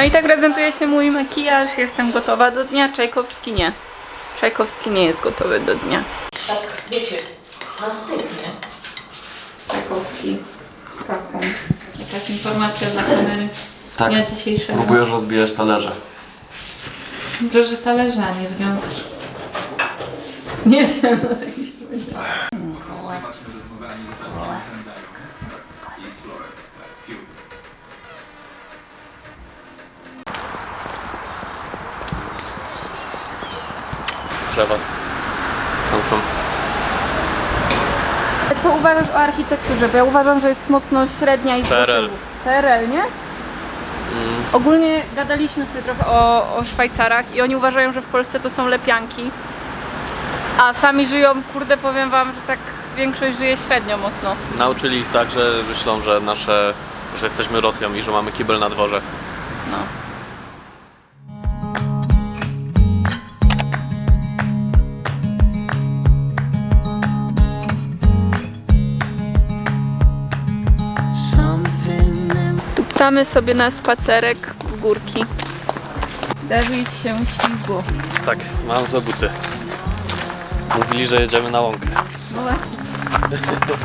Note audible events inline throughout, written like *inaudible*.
Prezentuje się mój makijaż, jestem gotowa do dnia. Czajkowski nie. Czajkowski nie jest gotowy do dnia. Tak, wiecie, na styk, nie? Czajkowski z kapą. Jakaś informacja dla kamery Tak. dnia dzisiejszego. Próbujesz rozbijać talerze. Proszę talerza, a nie związki. Nie wiem, no tak mi się powiedziało. Drzewa. Tam są. Co uważasz o architekturze? Bo ja uważam, że jest mocno średnia i z PRL. tyłu. PRL, nie? Ogólnie gadaliśmy sobie trochę o, o Szwajcarach i oni uważają, że w Polsce to są lepianki. A sami żyją, kurde powiem wam, że tak większość żyje średnio mocno. Nauczyli ich tak, że myślą, że nasze, że jesteśmy Rosją i że mamy kibel na dworze. No. Tuptamy sobie na spacerek w górki. Dawid się ślizgło. Tak, mam złe buty. Mówili, że jedziemy na łąkę. No właśnie.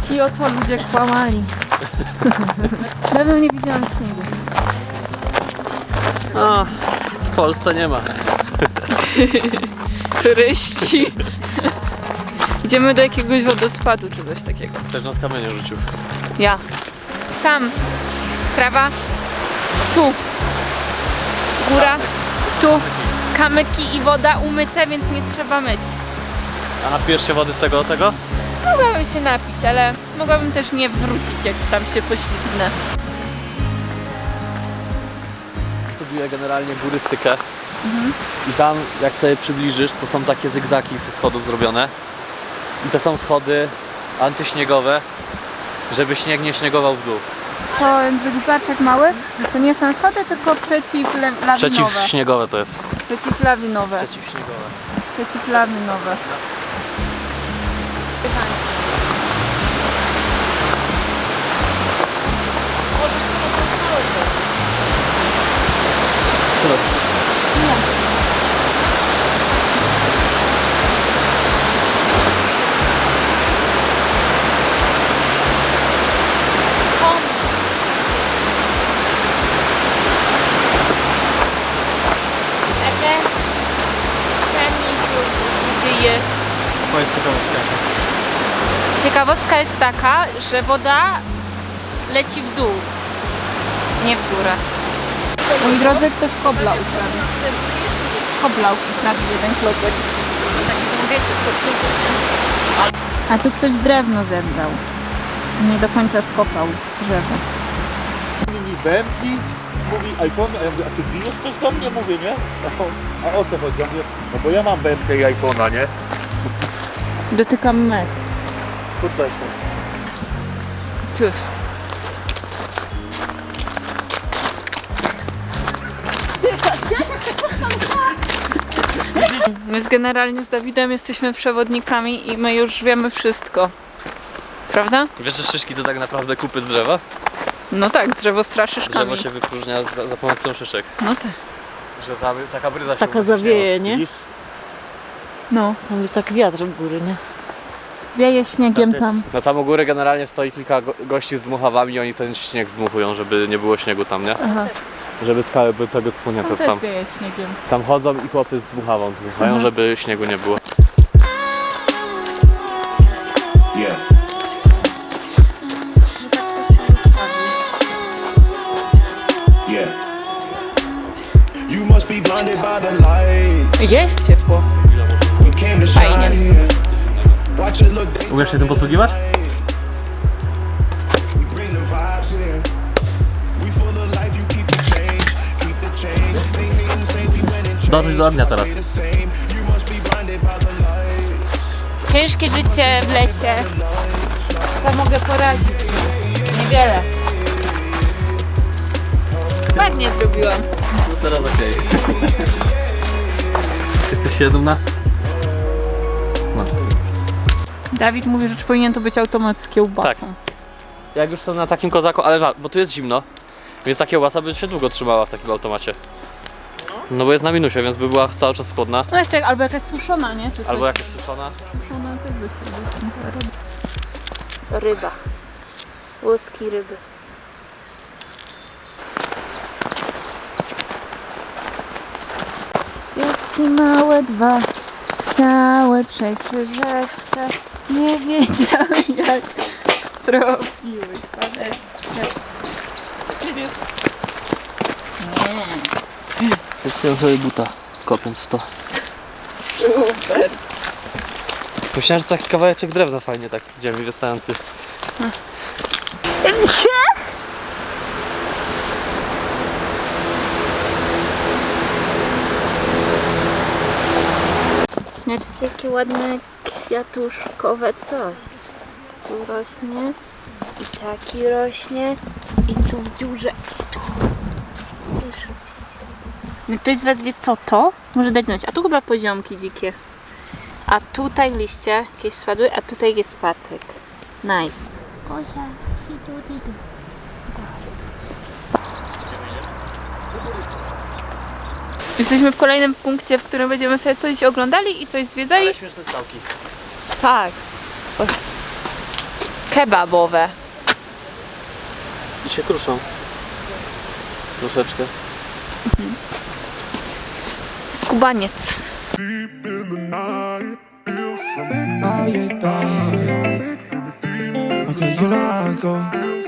Ci oto ludzie kłamali. *laughs* Dawno nie widziałam śniegu. A, w Polsce nie ma. *laughs* Turyści. *laughs* Idziemy do jakiegoś wodospadu czy coś takiego. Ktoś nas kamienie rzucił. Ja. Tam. Trawa. Tu. Góra. Tu. Kamyki i woda umyte, więc nie trzeba myć. A napijesz się wody z tego tego? Mogłabym się napić, ale mogłabym też nie wrócić, jak tam się poślizgnę. Studiuję generalnie górystykę. I tam, jak sobie przybliżysz, to są takie zygzaki ze schodów zrobione. I to są schody antyśniegowe, żeby śnieg nie śniegował w dół. To zygzaczek mały, to nie są schody, tylko przeciwlawinowe. Przeciwśniegowe to jest. Przeciwlawinowe. Przeciwśniegowe. Przeciwlawinowe. Moja Ciekawostka jest taka, że woda leci w dół, nie w górę. Moi drodzy, ktoś kobla uprawił. Koblał uprawił jeden klocek. A tu ktoś drewno zebrał. Nie do końca skopał drzewo. mi bębki, mówi iPhone, a ja mówię, a ty bijesz coś do mnie? Mówię, nie? A, on, a o co chodzi? Ja mówię, no bo ja mam bębkę i iPhone'a, nie? Dotykam mech. Kurde się. Cóż. My z generalnie z Dawidem jesteśmy przewodnikami i my już wiemy wszystko. Prawda? Wiesz, że szyszki to tak naprawdę kupy z drzewa? No tak, drzewo straszy szkami. Drzewo się wypróżnia za, za pomocą szyszek. No tak. Że ta, taka bryza się Taka zawieje, nie? Widzisz? No. Tam jest tak wiatr w góry, nie? Wieje śniegiem Tam tam. No tam u góry generalnie stoi kilka go gości z dmuchawami i oni ten śnieg zdmuchują, żeby nie było śniegu tam, nie? Aha. Żeby skały były tego słonięte Tam też tam. wieje śniegiem. Tam chodzą i chłopy z dmuchawą dmuchają, żeby śniegu nie było. Jest ciepło. Fajnie. Umiesz się tym posługiwać? Dożyć do ognia teraz. Ciężkie życie w lesie. Co mogę poradzić? Niewiele. Ładnie zrobiłam. No teraz okej. *laughs* Jesteś się dumna? Dawid mówi, że powinien to być automat z kiełbasą. Tak. Jak już są na takim kozaku, ale wa- bo tu jest zimno, więc ta kiełbasa by się długo trzymała w takim automacie. No bo jest na minusie, więc by była cały czas chłodna. No jeszcze albo jakaś suszona, nie? Czy coś. Albo jakaś suszona. Suszona też by Ryba. Łuski ryby. Pieski małe dwa, przez rzeczkę, nie wiedziały jak zrobiły. Widzisz? Wyciąłem sobie buta, kopiąc w to. Super. Myślałem, że taki kawałeczek drewna fajnie tak z ziemi wystający. Znaczy jakie ładne kwiatuszkowe coś. Tu rośnie i taki rośnie i tu w dziurze i tu też rośnie. No ktoś z Was wie co to? Może dać znać. A tu chyba poziomki dzikie. A tutaj liście jakieś spadły, a tutaj jest patyk. Nice. Osia, titu, titu. Jesteśmy w kolejnym punkcie, w którym będziemy sobie coś oglądali i coś zwiedzali. Ale śmieszne stałki. Tak. Kebabowe. I się kruszą. Troszeczkę. Skubaniec. Oh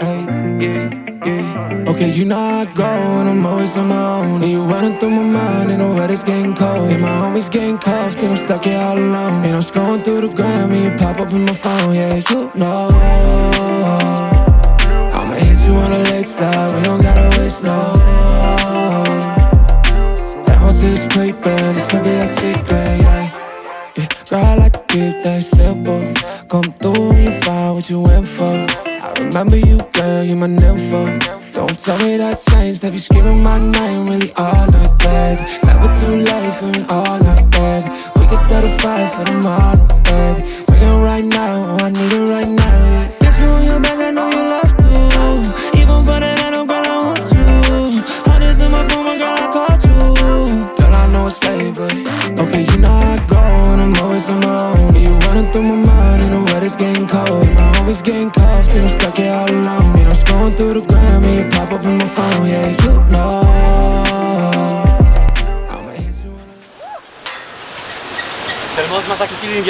Okay, you know how I go, and I'm always on my own. And you running through my mind, and the weather's getting cold. And my homies getting cuffed, and I'm stuck here all alone. And I'm scrolling through the gram, and you pop up in my phone. Yeah, you know. I'ma hit you on a late start, we don't gotta waste no. That horse is creeping, this could be a secret, yeah. Yeah, girl, I keep things simple. Come through when you find what you went for. I remember you, girl, you my nympho. Don't tell me that changed, they be screaming my name really all night, baby. It's never too late all night, baby. We can set a fire for tomorrow, baby. We can right now, oh, I need it right now, yeah. Got you on your back, I know you love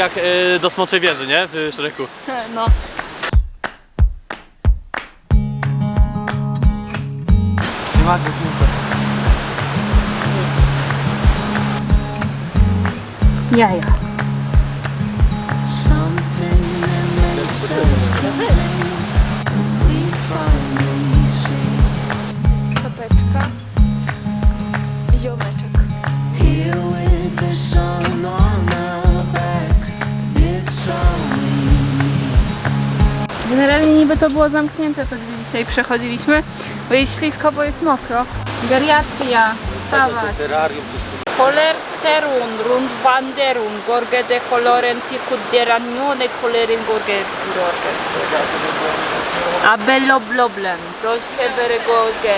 jak y, do Smoczej Wieży, nie? W Szreku. *laughs* No. Nie ma głośnicy. Jaja. Papeczka. Ziomeczek. Generalnie niby to było zamknięte to, gdzie dzisiaj przechodziliśmy, bo jest ślisko, bo jest mokro. Geriatria, tu. Cholersterun, rund wanderun, gorge de choloren circut deranione cholerin gorge gorge. Abello bloblen, proszę gorge.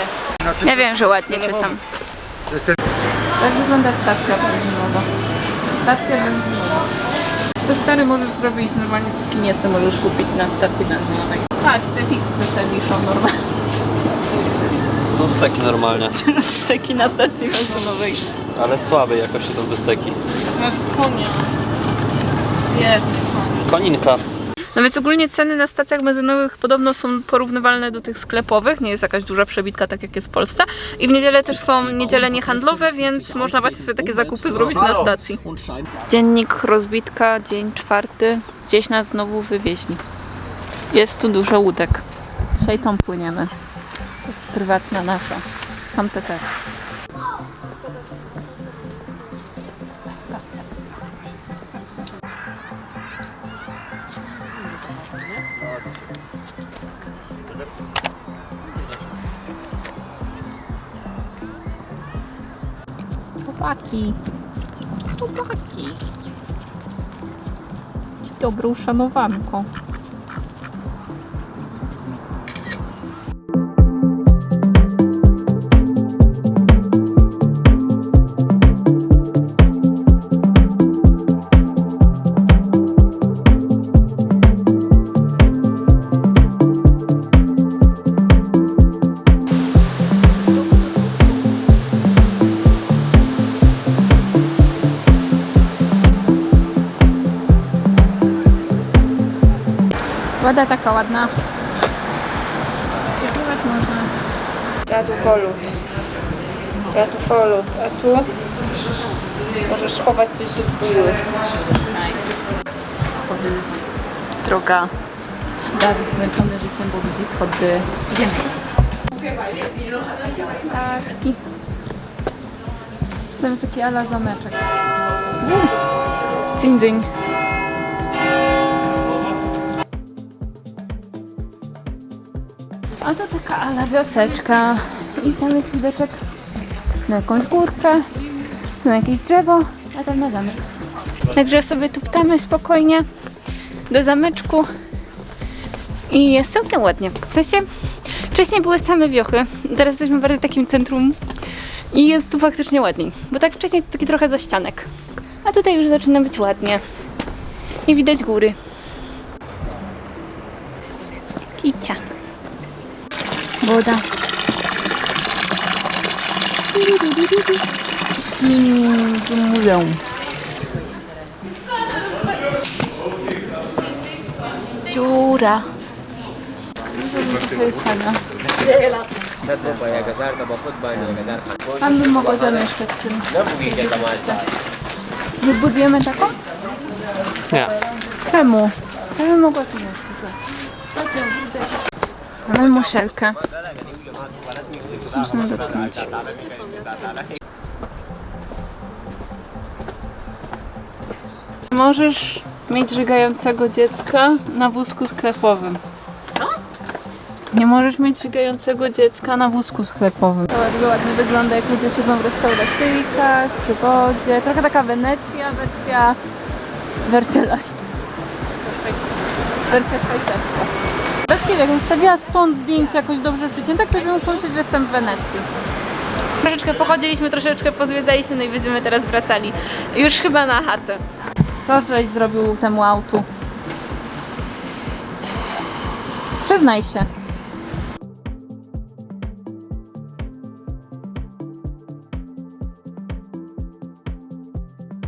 Ja wiem, że ładnie czytam. Tak wygląda stacja benzynowa. Stacja benzynowa. Ze stary możesz zrobić normalnie cukiniesy możesz kupić na stacji benzynowej. Patrz, te pizze sobie wiszą normalnie. To są steki normalnie. *laughs* Steki na stacji benzynowej. Ale słabej jakości są te steki. Masz z konia. Biedny koń. Koninka. No więc ogólnie ceny na stacjach benzynowych podobno są porównywalne do tych sklepowych, nie jest jakaś duża przebitka, tak jak jest w Polsce. I w niedzielę też są niedziele niehandlowe, więc można właśnie sobie takie zakupy zrobić na stacji. Dziennik rozbitka, dzień czwarty. Gdzieś nas znowu wywieźli. Jest tu dużo łódek. Dzisiaj tą płyniemy. To jest prywatna nasza. Tamte też. Chłopaki. Chłopaki. Dobry, uszanowanko. Woda taka ładna. Pływać można. A tu folut. A tu folut, a tu możesz chować coś do płyły. Nice. Schody. Droga. Dawid zmęczony życiem, bo widzi schody. Idziemy. Ptaszki. Tam jest taki ala zameczek. Dzień, dzień. A to taka ala wioseczka. I tam jest widoczek na jakąś górkę, na jakieś drzewo, a tam na zamek. Także sobie tu ptamy spokojnie do zameczku i jest całkiem ładnie. W sensie wcześniej były same wiochy, teraz jesteśmy bardziej w takim centrum i jest tu faktycznie ładniej, bo tak wcześniej to taki trochę zaścianek. A tutaj już zaczyna być ładnie i widać góry. Kicia. Woda. Muzeum. Dziura. Tam bym mogła zamieszkać w tym. Wybudujemy taką? Nie. Czemu? Ja bym mogła tu mieszkać. Mamy muszelkę. Można dotknąć. Możesz mieć żygającego dziecka na wózku sklepowym. Nie możesz mieć żygającego dziecka na wózku sklepowym. To bardzo ładnie wygląda, jak ludzie siedzą w restauracyjkach, przy wodzie. Trochę taka Wenecja, wersja... wersja light. Wersja szwajcarska. Bez kiedy, jakbym stawiła stąd zdjęcie jakoś dobrze przycięte, ktoś by mógł pomyśleć, że jestem w Wenecji. Troszeczkę pochodziliśmy, troszeczkę pozwiedzaliśmy, no i będziemy teraz wracali. Już chyba na chatę. Co żeś zrobił temu autu? Przyznaj się.